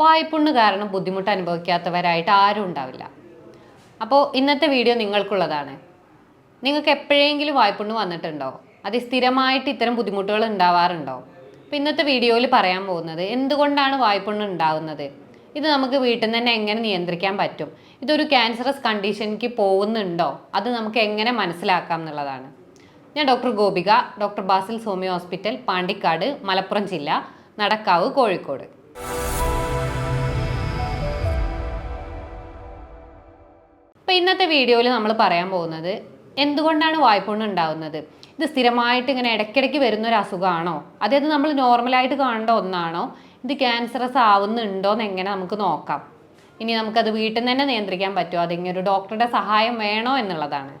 വായ്പുണ്ണ് കാരണം ബുദ്ധിമുട്ട് അനുഭവിക്കാത്തവരായിട്ട് ആരും ഉണ്ടാവില്ല. അപ്പോൾ ഇന്നത്തെ വീഡിയോ നിങ്ങൾക്കുള്ളതാണ്. നിങ്ങൾക്ക് എപ്പോഴെങ്കിലും വായ്പുണ്ണ് വന്നിട്ടുണ്ടോ? അത് സ്ഥിരമായിട്ട് ഇത്തരം ബുദ്ധിമുട്ടുകൾ ഉണ്ടാവാറുണ്ടോ? അപ്പോൾ ഇന്നത്തെ വീഡിയോയിൽ പറയാൻ പോകുന്നത് എന്തുകൊണ്ടാണ് വായ്പുണ്ണ് ഉണ്ടാകുന്നത് ഇത് നമുക്ക് വീട്ടിൽ നിന്ന് തന്നെ എങ്ങനെ നിയന്ത്രിക്കാൻ പറ്റും? ഇതൊരു ക്യാൻസറസ് കണ്ടീഷനിലേക്ക് പോകുന്നുണ്ടോ? അത് നമുക്ക് എങ്ങനെ മനസ്സിലാക്കാം എന്നുള്ളതാണ്. ഞാൻ doctor Gopika doctor Basil Somy hospital Pandikkad Malappuram ജില്ല നടക്കാവ് കോഴിക്കോട്. അപ്പോൾ ഇന്നത്തെ വീഡിയോയിൽ നമ്മൾ പറയാൻ പോകുന്നത് എന്തുകൊണ്ടാണ് വായ്പുണ്ണ് ഉണ്ടാവുന്നത്? ഇത് സ്ഥിരമായിട്ട് ഇങ്ങനെ ഇടയ്ക്കിടയ്ക്ക് വരുന്ന ഒരു അസുഖമാണോ? അതായത് നമ്മൾ നോർമലായിട്ട് കാണേണ്ട ഒന്നാണോ? ഇത് ക്യാൻസറസ് ആവുന്നുണ്ടോ എന്ന് എങ്ങനെ നമുക്ക് നോക്കാം. ഇനി നമുക്കത് വീട്ടിൽ നിന്ന് തന്നെ നിയന്ത്രിക്കാൻ പറ്റുമോ? അതിങ്ങനെ ഒരു ഡോക്ടറുടെ സഹായം വേണോ എന്നുള്ളതാണ്.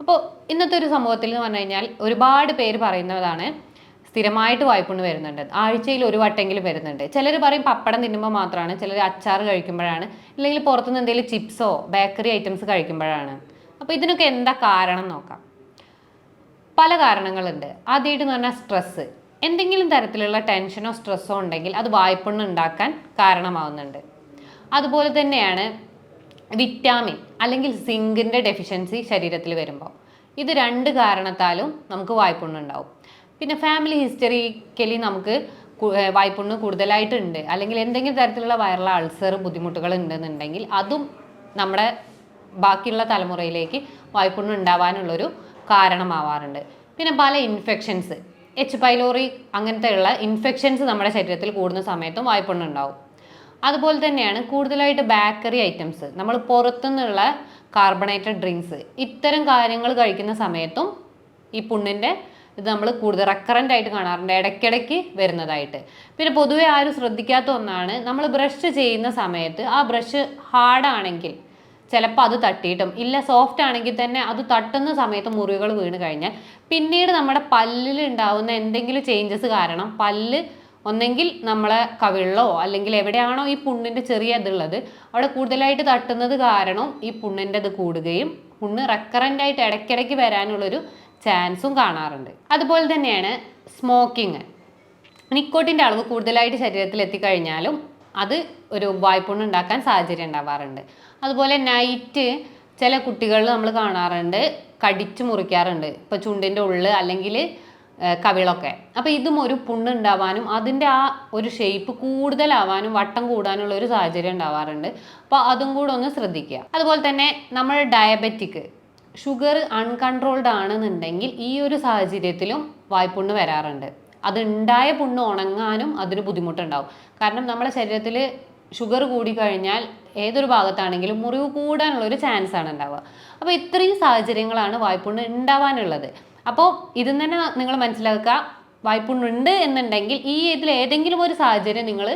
അപ്പോൾ ഇന്നത്തെ ഒരു സമൂഹത്തിൽ എന്ന് പറഞ്ഞു കഴിഞ്ഞാൽ ഒരുപാട് പേര് പറയുന്നതാണ് സ്ഥിരമായിട്ട് വായ്പുണ്ണ് വരുന്നുണ്ട്. ആഴ്ചയിൽ ഒരു വട്ടെങ്കിലും വരുന്നുണ്ട്. ചിലർ പറയും പപ്പടം തിന്നുമ്പോൾ മാത്രമാണ് ചിലർ അച്ചാർ കഴിക്കുമ്പോഴാണ് അല്ലെങ്കിൽ പുറത്തുനിന്ന് എന്തെങ്കിലും ചിപ്സോ ബേക്കറി ഐറ്റംസ് കഴിക്കുമ്പോഴാണ്. അപ്പോൾ ഇതിനൊക്കെ എന്താ കാരണം നോക്കാം. പല കാരണങ്ങളുണ്ട്. ആദ്യമായിട്ട് എന്ന് പറഞ്ഞാൽ സ്ട്രെസ്സ് എന്തെങ്കിലും തരത്തിലുള്ള ടെൻഷനോ സ്ട്രെസ്സോ ഉണ്ടെങ്കിൽ അത് വായ്പുണ്ണ് ഉണ്ടാക്കാൻ കാരണമാവുന്നുണ്ട്. അതുപോലെ തന്നെയാണ് വിറ്റാമിൻ അല്ലെങ്കിൽ സിങ്കിന്റെ ഡെഫിഷ്യൻസി ശരീരത്തിൽ വരുമ്പോൾ ഇത് രണ്ട് കാരണത്താലും നമുക്ക് വായ്പുണ്ണ് ഉണ്ടാവും. പിന്നെ ഫാമിലി ഹിസ്റ്ററിക്കലി നമുക്ക് വായ്പുണ്ണ് കൂടുതലായിട്ടുണ്ട്. അല്ലെങ്കിൽ എന്തെങ്കിലും തരത്തിലുള്ള വയറുള്ള അൾസർ ബുദ്ധിമുട്ടുകൾ ഉണ്ടെന്നുണ്ടെങ്കിൽ അതും നമ്മുടെ ബാക്കിയുള്ള തലമുറയിലേക്ക് വായ്പുണ്ണ് ഉണ്ടാവാനുള്ളൊരു കാരണമാവാറുണ്ട്. പിന്നെ പല ഇൻഫെക്ഷൻസ് എച്ച് പൈലോറി അങ്ങനത്തെയുള്ള ഇൻഫെക്ഷൻസ് നമ്മുടെ ശരീരത്തിൽ കൂടുന്ന സമയത്തും വായ്പുണ്ണ് ഉണ്ടാവും. അതുപോലെ തന്നെയാണ് കൂടുതലായിട്ട് ബേക്കറി ഐറ്റംസ് നമ്മൾ പുറത്തുനിന്നുള്ള കാർബണേറ്റഡ് ഡ്രിങ്ക്സ് ഇത്തരം കാര്യങ്ങൾ കഴിക്കുന്ന സമയത്തും ഈ പുണ്ണിന്റെ ഇത് നമ്മൾ കൂടുതൽ റെക്കറന്റ് ആയിട്ട് കാണാറുണ്ട് ഇടയ്ക്കിടയ്ക്ക് വരുന്നതായിട്ട്. പിന്നെ പൊതുവെ ആരും ശ്രദ്ധിക്കാത്ത ഒന്നാണ് നമ്മൾ ബ്രഷ് ചെയ്യുന്ന സമയത്ത് ആ ബ്രഷ് ഹാർഡാണെങ്കിൽ ചിലപ്പോൾ അത് തട്ടിയിട്ടും ഇല്ല സോഫ്റ്റ് ആണെങ്കിൽ തന്നെ അത് തട്ടുന്ന സമയത്ത് മുറിവുകൾ വീണ് കഴിഞ്ഞാൽ പിന്നീട് നമ്മുടെ പല്ലിൽ ഉണ്ടാവുന്ന എന്തെങ്കിലും ചേഞ്ചസ് കാരണം പല്ല് ഒന്നെങ്കിൽ നമ്മളെ കവിളിലോ അല്ലെങ്കിൽ എവിടെയാണോ ഈ പുണ്ണിന്റെ ചെറിയ ഇതുള്ളത് അവിടെ കൂടുതലായിട്ട് തട്ടുന്നത് കാരണം ഈ പുണ്ണിന്റെ ഇത് കൂടുകയും പുണ്ണ് റെക്കറന്റ് ആയിട്ട് ഇടയ്ക്കിടയ്ക്ക് വരാനുള്ളൊരു ചാൻസും കാണാറുണ്ട്. അതുപോലെ തന്നെയാണ് സ്മോക്കിങ് നിക്കോട്ടിന്റെ അളവ് കൂടുതലായിട്ട് ശരീരത്തിൽ എത്തിക്കഴിഞ്ഞാലും അത് ഒരു വായ്പുണ്ണ് ഉണ്ടാക്കാൻ സാഹചര്യം ഉണ്ടാവാറുണ്ട്. അതുപോലെ നൈറ്റ് ചില കുട്ടികളിൽ നമ്മൾ കാണാറുണ്ട് കടിച്ചു മുറിക്കാറുണ്ട്. ഇപ്പോൾ ചുണ്ടിന്റെ ഉള്ളിൽ അല്ലെങ്കിൽ കവിളൊക്കെ. അപ്പോൾ ഇതും ഒരു പുണ്ണ് ഉണ്ടാവാനും അതിന്റെ ആ ഒരു ഷേപ്പ് കൂടുതലാവാനും വട്ടം കൂടാനുള്ള ഒരു സാഹചര്യം ഉണ്ടാവാറുണ്ട്. അപ്പോൾ അതും കൂടെ ഒന്ന് ശ്രദ്ധിക്കുക. അതുപോലെ തന്നെ നമ്മൾ ഡയബറ്റിക് ഷുഗർ അൺകൺട്രോൾഡ് ആണെന്നുണ്ടെങ്കിൽ ഈ ഒരു സാഹചര്യത്തിലും വായ്പുണ്ണ് വരാറുണ്ട്. അത് ഉണ്ടായ പുണ്ണ് ഉണങ്ങാനും അതിന് ബുദ്ധിമുട്ടുണ്ടാവും. കാരണം നമ്മുടെ ശരീരത്തിൽ ഷുഗർ കൂടിക്കഴിഞ്ഞാൽ ഏതൊരു ഭാഗത്താണെങ്കിലും മുറിവ് കൂടാനുള്ള ഒരു ചാൻസ് ആണ് ഉണ്ടാവുക. അപ്പോൾ ഇത്രയും സാഹചര്യങ്ങളാണ് വായ്പുണ്ണ് ഉണ്ടാവാനുള്ളത്. അപ്പോൾ ഇതിൽ തന്നെ നിങ്ങൾ മനസ്സിലാക്കുക വായ്പുണ്ണുണ്ട് എന്നുണ്ടെങ്കിൽ ഈ ഇതിൽ ഏതെങ്കിലും ഒരു സാഹചര്യം നിങ്ങൾ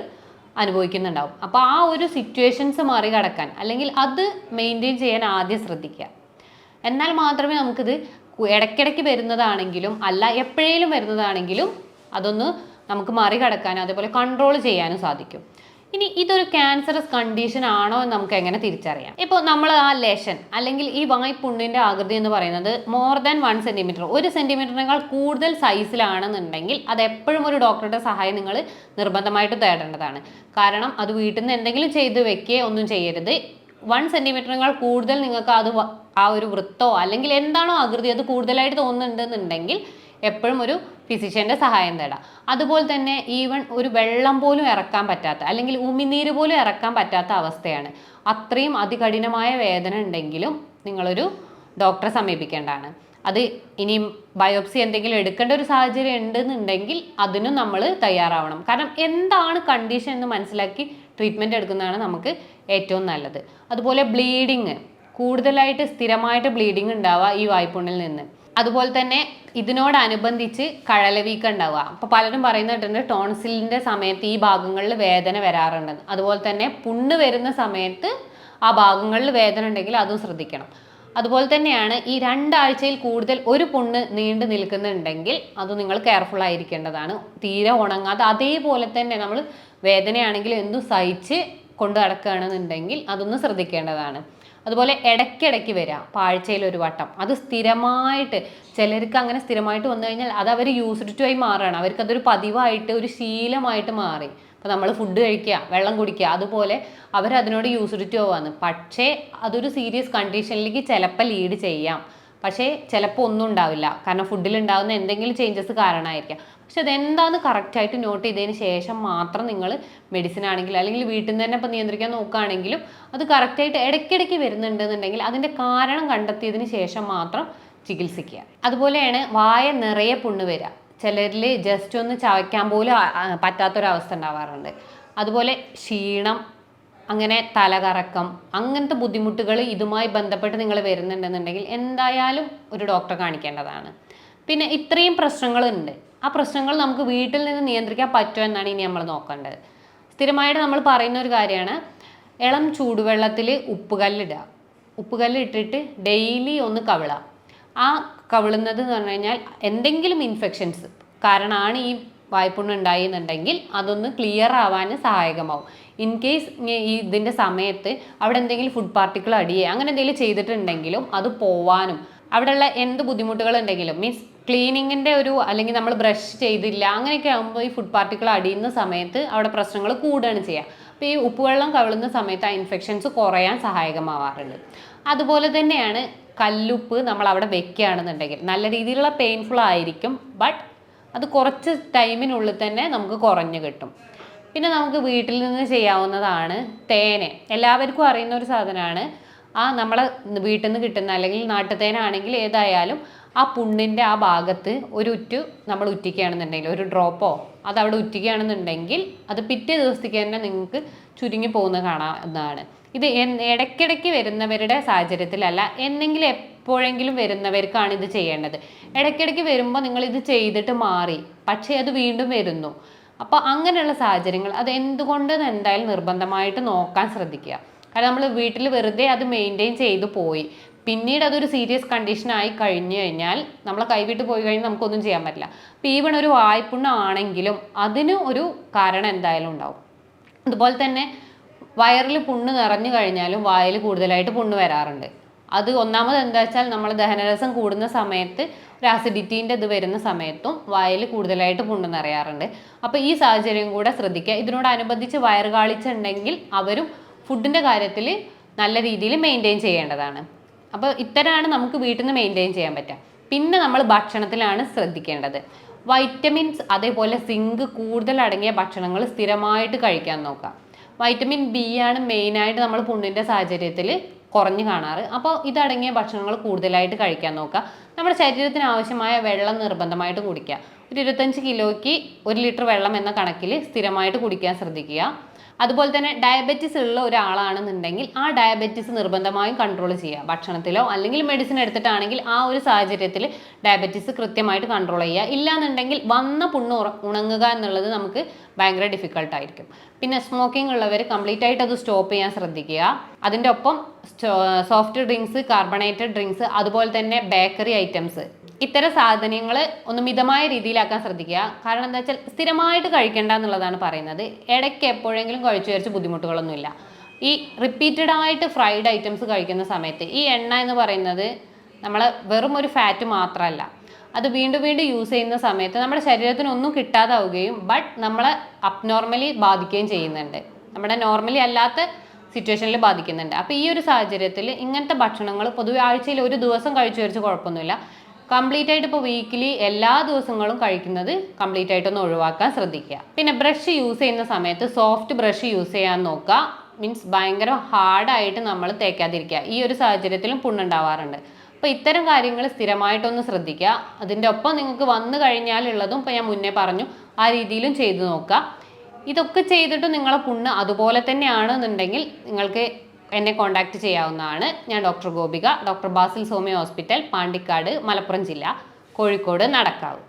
അനുഭവിക്കുന്നുണ്ടാവും. അപ്പോൾ ആ ഒരു സിറ്റുവേഷൻസ് മറികടക്കാൻ അല്ലെങ്കിൽ അത് മെയിന്റെയിൻ ചെയ്യാൻ ആദ്യം ശ്രദ്ധിക്കുക. എന്നാൽ മാത്രമേ നമുക്കിത് ഇടയ്ക്കിടയ്ക്ക് വരുന്നതാണെങ്കിലും അല്ല എപ്പോഴേലും വരുന്നതാണെങ്കിലും അതൊന്ന് നമുക്ക് മറികടക്കാനും അതേപോലെ കൺട്രോൾ ചെയ്യാനും സാധിക്കും. ഇനി ഇതൊരു ക്യാൻസറസ് കണ്ടീഷൻ ആണോ എന്ന് നമുക്ക് എങ്ങനെ തിരിച്ചറിയാം? ഇപ്പോൾ നമ്മൾ ആ ലേഷൻ അല്ലെങ്കിൽ ഈ വായ്പുണ്ണിന്റെ ആകൃതി എന്ന് പറയുന്നത് മോർ ദാൻ വൺ സെന്റിമീറ്റർ ഒരു സെന്റിമീറ്ററിനേക്കാൾ കൂടുതൽ സൈസിലാണെന്നുണ്ടെങ്കിൽ അത് എപ്പോഴും ഒരു ഡോക്ടറുടെ സഹായം നിങ്ങൾ നിർബന്ധമായിട്ട് തേടേണ്ടതാണ്. കാരണം അത് വീട്ടിൽ നിന്ന് എന്തെങ്കിലും ചെയ്ത് വെക്കുകയോ ഒന്നും ചെയ്യരുത്. വൺ സെന്റിമീറ്ററിനേക്കാൾ കൂടുതൽ നിങ്ങൾക്ക് അത് ആ ഒരു വൃത്തോ അല്ലെങ്കിൽ എന്താണോ ആകൃതി അത് കൂടുതലായിട്ട് തോന്നുന്നുണ്ടെന്നുണ്ടെങ്കിൽ എപ്പോഴും ഒരു ഫിസിഷ്യന്റെ സഹായം തേടാം. അതുപോലെ തന്നെ ഈവൺ ഒരു വെള്ളം പോലും ഇറക്കാൻ പറ്റാത്ത അല്ലെങ്കിൽ ഉമിനീര് പോലും ഇറക്കാൻ പറ്റാത്ത അവസ്ഥയാണ്. അത്രയും അതികഠിനമായ വേദന ഉണ്ടെങ്കിലും നിങ്ങളൊരു ഡോക്ടറെ സമീപിക്കേണ്ടതാണ്. അത് ഇനിയും ബയോപ്സി എന്തെങ്കിലും എടുക്കേണ്ട ഒരു സാഹചര്യം ഉണ്ടെന്നുണ്ടെങ്കിൽ അതിനും നമ്മൾ തയ്യാറാവണം. കാരണം എന്താണ് കണ്ടീഷൻ എന്ന് മനസ്സിലാക്കി ട്രീറ്റ്മെന്റ് എടുക്കുന്നതാണ് നമുക്ക് ഏറ്റവും നല്ലത്. അതുപോലെ ബ്ലീഡിങ് കൂടുതലായിട്ട് സ്ഥിരമായിട്ട് ബ്ലീഡിങ് ഉണ്ടാവുക ഈ വായ്പുണ്ണിൽ നിന്ന്. അതുപോലെ തന്നെ ഇതിനോടനുബന്ധിച്ച് കഴലവീക്കം ഉണ്ടാവുക. അപ്പോൾ പലരും പറയുന്ന കേട്ടിട്ടുണ്ട് ടോൺസിലിന്റെ സമയത്ത് ഈ ഭാഗങ്ങളിൽ വേദന വരാറുണ്ടെന്ന്. അതുപോലെ തന്നെ പുണ്ണ് വരുന്ന സമയത്ത് ആ ഭാഗങ്ങളിൽ വേദന ഉണ്ടെങ്കിൽ അതും ശ്രദ്ധിക്കണം. അതുപോലെ തന്നെയാണ് ഈ രണ്ടാഴ്ചയിൽ കൂടുതൽ ഒരു പുണ്ണ് നീണ്ടു നിൽക്കുന്നുണ്ടെങ്കിൽ അത് നിങ്ങൾ കെയർഫുൾ ആയിരിക്കേണ്ടതാണ്. തീരെ ഉണങ്ങാതെ അതേപോലെ തന്നെ നമ്മൾ വേദനയാണെങ്കിൽ എന്തും സഹിച്ച് കൊണ്ടു നടക്കുകയാണെന്നുണ്ടെങ്കിൽ അതൊന്ന് ശ്രദ്ധിക്കേണ്ടതാണ്. അതുപോലെ ഇടയ്ക്കിടയ്ക്ക് വരാം പാഴ്ചയിൽ ഒരു വട്ടം. അത് സ്ഥിരമായിട്ട് ചിലർക്ക് അങ്ങനെ സ്ഥിരമായിട്ട് വന്നു കഴിഞ്ഞാൽ അത് അവർ യൂസ്ഡ് ടു ആയി മാറുകയാണ്. അവർക്ക് അതൊരു പതിവായിട്ട് ഒരു ശീലമായിട്ട് മാറി. അപ്പോൾ നമ്മൾ ഫുഡ് കഴിക്കുക വെള്ളം കുടിക്കുക അതുപോലെ അവരതിനോട് യൂസിഡിറ്റി പോവാന്ന് പക്ഷേ അതൊരു സീരിയസ് കണ്ടീഷനിലേക്ക് ചിലപ്പോൾ ലീഡ് ചെയ്യാം. പക്ഷേ ചിലപ്പോൾ ഒന്നും ഉണ്ടാവില്ല. കാരണം ഫുഡിൽ ഉണ്ടാകുന്ന എന്തെങ്കിലും ചേഞ്ചസ് കാരണമായിരിക്കാം. പക്ഷെ അതെന്താന്ന് കറക്റ്റായിട്ട് നോട്ട് ചെയ്തതിന് ശേഷം മാത്രം നിങ്ങൾ മെഡിസിൻ ആണെങ്കിലും അല്ലെങ്കിൽ വീട്ടിൽ നിന്ന് തന്നെ ഇപ്പോൾ നിയന്ത്രിക്കാൻ നോക്കുകയാണെങ്കിലും അത് കറക്റ്റായിട്ട് ഇടയ്ക്കിടയ്ക്ക് വരുന്നുണ്ടെന്നുണ്ടെങ്കിൽ അതിന്റെ കാരണം കണ്ടെത്തിയതിന് ശേഷം മാത്രം ചികിത്സിക്കുക. അതുപോലെയാണ് വായ നിറയെ പുണ്ണ് വരിക. ചിലരിൽ ജസ്റ്റ് ഒന്ന് ചവയ്ക്കാൻ പോലും പറ്റാത്തൊരവസ്ഥ ഉണ്ടാവാറുണ്ട്. അതുപോലെ ക്ഷീണം അങ്ങനെ തലകറക്കം അങ്ങനത്തെ ബുദ്ധിമുട്ടുകൾ ഇതുമായി ബന്ധപ്പെട്ട് നിങ്ങൾ വരുന്നുണ്ടെന്നുണ്ടെങ്കിൽ എന്തായാലും ഒരു ഡോക്ടറെ കാണിക്കേണ്ടതാണ്. പിന്നെ ഇത്രയും പ്രശ്നങ്ങളുണ്ട്. ആ പ്രശ്നങ്ങൾ നമുക്ക് വീട്ടിൽ നിന്ന് നിയന്ത്രിക്കാൻ പറ്റുമോ എന്നാണ് ഇനി നമ്മൾ നോക്കേണ്ടത്. സ്ഥിരമായിട്ട് നമ്മൾ പറയുന്ന ഒരു കാര്യമാണ് ഇളം ചൂടുവെള്ളത്തിൽ ഉപ്പുകല്ലിടുക. ഉപ്പുകല്ലിട്ടിട്ട് ഡെയിലി ഒന്ന് കവിളുക ആ കവിളുന്നത് എന്ന് പറഞ്ഞു കഴിഞ്ഞാൽ എന്തെങ്കിലും ഇൻഫെക്ഷൻസ് കാരണമാണ് ഈ വായ്പുണ്ണ് ഉണ്ടായിരുന്നുണ്ടെങ്കിൽ അതൊന്ന് ക്ലിയർ ആവാൻ സഹായകമാവും. ഇൻ കേസ് ഈ ഇതിന്റെ സമയത്ത് അവിടെ എന്തെങ്കിലും ഫുഡ് പാർട്ടിക്കിൾ അടിയെ അങ്ങനെ എന്തെങ്കിലും ചെയ്തിട്ടുണ്ടെങ്കിലും അത് പോവാനും അവിടെയുള്ള എന്ത് ബുദ്ധിമുട്ടുകളുണ്ടെങ്കിലും മീൻസ് ക്ലീനിങ്ങിന്റെ ഒരു അല്ലെങ്കിൽ നമ്മൾ ബ്രഷ് ചെയ്തില്ല അങ്ങനെയൊക്കെ ആകുമ്പോൾ ഈ ഫുഡ് പാർട്ടിക്കിൾ അടിയുന്ന സമയത്ത് അവിടെ പ്രശ്നങ്ങൾ കൂടുകയാണ് ചെയ്യുക. അപ്പോൾ ഈ ഉപ്പുവെള്ളം കവിളുന്ന സമയത്ത് ആ ഇൻഫെക്ഷൻസ് കുറയാൻ സഹായകമാവാറുണ്ട്. അതുപോലെ തന്നെയാണ് കല്ലുപ്പ് നമ്മൾ അവിടെ വെക്കുകയാണെന്നുണ്ടെങ്കിൽ നല്ല രീതിയിലുള്ള പെയിൻഫുൾ ആയിരിക്കും ബട്ട് അത് കുറച്ച് ടൈമിനുള്ളിൽ തന്നെ നമുക്ക് കുറഞ്ഞു കിട്ടും. പിന്നെ നമുക്ക് വീട്ടിൽ നിന്ന് ചെയ്യാവുന്നതാണ് തേന്. എല്ലാവർക്കും അറിയുന്ന ഒരു സാധനമാണ്. ആ നമ്മളെ വീട്ടിൽ നിന്ന് കിട്ടുന്ന അല്ലെങ്കിൽ നാട്ടുതേനാണെങ്കിൽ ഏതായാലും ആ പുണ്ണിന്റെ ആ ഭാഗത്ത് ഒരു ഉറ്റു നമ്മൾ ഉറ്റിക്കുകയാണെന്നുണ്ടെങ്കിൽ ഒരു ഡ്രോപ്പോ അത് അവിടെ ഉറ്റിക്കുകയാണെന്നുണ്ടെങ്കിൽ അത് പിറ്റേ ദിവസത്തേക്ക് തന്നെ നിങ്ങൾക്ക് ചുരുങ്ങി പോകുന്നത് കാണാവുന്നതാണ്. ഇത് ഇടയ്ക്കിടയ്ക്ക് വരുന്നവരുടെ സാഹചര്യത്തിലല്ല എന്നെങ്കിലും എപ്പോഴെങ്കിലും വരുന്നവർക്കാണ് ഇത് ചെയ്യേണ്ടത്. ഇടയ്ക്കിടയ്ക്ക് വരുമ്പോൾ നിങ്ങൾ ഇത് ചെയ്തിട്ട് മാറി പക്ഷേ അത് വീണ്ടും വരുന്നു. അപ്പോൾ അങ്ങനെയുള്ള സാഹചര്യങ്ങൾ അത് എന്തുകൊണ്ട് എന്തായാലും നിർബന്ധമായിട്ട് നോക്കാൻ ശ്രദ്ധിക്കുക. കാരണം നമ്മൾ വീട്ടിൽ വെറുതെ അത് മെയിന്റെയിൻ ചെയ്തു പോയി. പിന്നീട് അതൊരു സീരിയസ് കണ്ടീഷനായി കഴിഞ്ഞു കഴിഞ്ഞാൽ നമ്മളെ കൈവിട്ട് പോയി കഴിഞ്ഞാൽ നമുക്കൊന്നും ചെയ്യാൻ പറ്റില്ല. അപ്പോൾ ഈവൺ ഒരു വായ്പുണ്ണാണെങ്കിലും അതിന് ഒരു കാരണം എന്തായാലും ഉണ്ടാവും. അതുപോലെ തന്നെ വയറിൽ പുണ്ണ് നിറഞ്ഞു കഴിഞ്ഞാലും വായിൽ കൂടുതലായിട്ട് പുണ്ണ് വരാറുണ്ട്. അത് ഒന്നാമത് എന്താ വെച്ചാൽ നമ്മൾ ദഹനരസം കൂടുന്ന സമയത്ത് ഒരു ആസിഡിറ്റീന്റെ ഇത് വരുന്ന സമയത്തും വായിൽ കൂടുതലായിട്ട് പുണ്ണ് നിറയാറുണ്ട്. അപ്പോൾ ഈ സാഹചര്യം കൂടെ ശ്രദ്ധിക്കുക. ഇതിനോടനുബന്ധിച്ച് വയറ് കാളിച്ചുണ്ടെങ്കിൽ അവരും ഫുഡിന്റെ കാര്യത്തിൽ നല്ല രീതിയിൽ മെയിന്റെയിൻ ചെയ്യേണ്ടതാണ്. അപ്പോൾ ഇത്തരമാണ് നമുക്ക് വീട്ടിൽ നിന്ന് മെയിന്റെയിൻ ചെയ്യാൻ പറ്റുക. പിന്നെ നമ്മൾ ഭക്ഷണത്തിലാണ് ശ്രദ്ധിക്കേണ്ടത്. വൈറ്റമിൻസ് അതേപോലെ സിങ്ക് കൂടുതൽ അടങ്ങിയ ഭക്ഷണങ്ങൾ സ്ഥിരമായിട്ട് കഴിക്കാൻ നോക്കാം വൈറ്റമിൻ ബി ആണ് മെയിനായിട്ട് നമ്മൾ പുണ്ണിന്റെ സാഹചര്യത്തിൽ കുറഞ്ഞു കാണാറ്. അപ്പോൾ ഇതടങ്ങിയ ഭക്ഷണങ്ങൾ കൂടുതലായിട്ട് കഴിക്കാൻ നോക്കുക. നമ്മുടെ ശരീരത്തിന് ആവശ്യമായ വെള്ളം നിർബന്ധമായിട്ട് കുടിക്കുക. ഒരു ഇരുപത്തഞ്ച് കിലോയ്ക്ക് ഒരു ലിറ്റർ വെള്ളം എന്ന കണക്കിൽ സ്ഥിരമായിട്ട് കുടിക്കാൻ ശ്രദ്ധിക്കുക. അതുപോലെ തന്നെ ഡയബറ്റിസ് ഉള്ള ഒരാളാണെന്നുണ്ടെങ്കിൽ ആ ഡയബറ്റിസ് നിർബന്ധമായും കൺട്രോൾ ചെയ്യുക. ഭക്ഷണത്തിലോ അല്ലെങ്കിൽ മെഡിസിൻ എടുത്തിട്ടാണെങ്കിൽ ആ ഒരു സാഹചര്യത്തിൽ ഡയബറ്റിസ് കൃത്യമായിട്ട് കൺട്രോൾ ചെയ്യുക. ഇല്ലാന്നുണ്ടെങ്കിൽ വന്ന പുണ്ണ് ഉണങ്ങുക എന്നുള്ളത് നമുക്ക് ഭയങ്കര ഡിഫിക്കൾട്ടായിരിക്കും പിന്നെ സ്മോക്കിംഗ് ഉള്ളവർ കംപ്ലീറ്റ് ആയിട്ട് അത് സ്റ്റോപ്പ് ചെയ്യാൻ ശ്രദ്ധിക്കുക. അതിന്റെ ഒപ്പം സോഫ്റ്റ് ഡ്രിങ്ക്സ് കാർബണേറ്റഡ് ഡ്രിങ്ക്സ് അതുപോലെ തന്നെ ബേക്കറി ഐറ്റംസ് ഇത്തരം സാധനങ്ങൾ ഒന്ന് മിതമായ രീതിയിലാക്കാൻ ശ്രദ്ധിക്കുക. കാരണം എന്താ വെച്ചാൽ സ്ഥിരമായിട്ട് കഴിക്കേണ്ട എന്നുള്ളതാണ് പറയുന്നത്. ഇടയ്ക്ക് എപ്പോഴെങ്കിലും കഴിച്ചു വിചാരിച്ച് ബുദ്ധിമുട്ടുകളൊന്നുമില്ല. ഈ റിപ്പീറ്റഡ് ആയിട്ട് ഫ്രൈഡ് ഐറ്റംസ് കഴിക്കുന്ന സമയത്ത് ഈ എണ്ണ എന്ന് പറയുന്നത് നമ്മൾ വെറും ഒരു ഫാറ്റ് മാത്രമല്ല. അത് വീണ്ടും വീണ്ടും യൂസ് ചെയ്യുന്ന സമയത്ത് നമ്മുടെ ശരീരത്തിന് ഒന്നും കിട്ടാതാവുകയും ബട്ട് നമ്മളെ അബ്നോർമലി ബാധിക്കുകയും ചെയ്യുന്നുണ്ട്. നമ്മുടെ നോർമലി അല്ലാത്ത സിറ്റുവേഷനിൽ ബാധിക്കുന്നുണ്ട്. അപ്പോൾ ഈ ഒരു സാഹചര്യത്തിൽ ഇങ്ങനത്തെ ഭക്ഷണങ്ങൾ പൊതുവെ ആഴ്ചയിൽ ഒരു ദിവസം കഴിച്ചു വരച്ച് കുഴപ്പമൊന്നുമില്ല. കംപ്ലീറ്റ് ആയിട്ട് ഇപ്പോൾ വീക്കിലി എല്ലാ ദിവസങ്ങളും കഴിക്കുന്നത് കംപ്ലീറ്റ് ആയിട്ടൊന്ന് ഒഴിവാക്കാൻ ശ്രദ്ധിക്കുക. പിന്നെ ബ്രഷ് യൂസ് ചെയ്യുന്ന സമയത്ത് സോഫ്റ്റ് ബ്രഷ് യൂസ് ചെയ്യാൻ നോക്കുക. മീൻസ് ഭയങ്കര ഹാർഡായിട്ട് നമ്മൾ തേക്കാതിരിക്കുക. ഈ ഒരു സാഹചര്യത്തിലും പുണ്ണുണ്ടാവാറുണ്ട് അപ്പോൾ ഇത്തരം കാര്യങ്ങൾ സ്ഥിരമായിട്ടൊന്ന് ശ്രദ്ധിക്കുക. അതിന്റെ ഒപ്പം നിങ്ങൾക്ക് വന്നു കഴിഞ്ഞാലുള്ളതും ഇപ്പോൾ ഞാൻ മുന്നേ പറഞ്ഞു ആ രീതിയിലും ചെയ്തു നോക്കുക. ഇതൊക്കെ ചെയ്തിട്ട് നിങ്ങളെ പുണ്ണ് അതുപോലെ തന്നെയാണെന്നുണ്ടെങ്കിൽ നിങ്ങൾക്ക് എന്നെ കോൺടാക്റ്റ് ചെയ്യാവുന്നതാണ്. ഞാൻ doctor Gopika doctor Basil Soumya hospital Pandikkad Malappuram ജില്ല കോഴിക്കോട് നടക്കാവ്.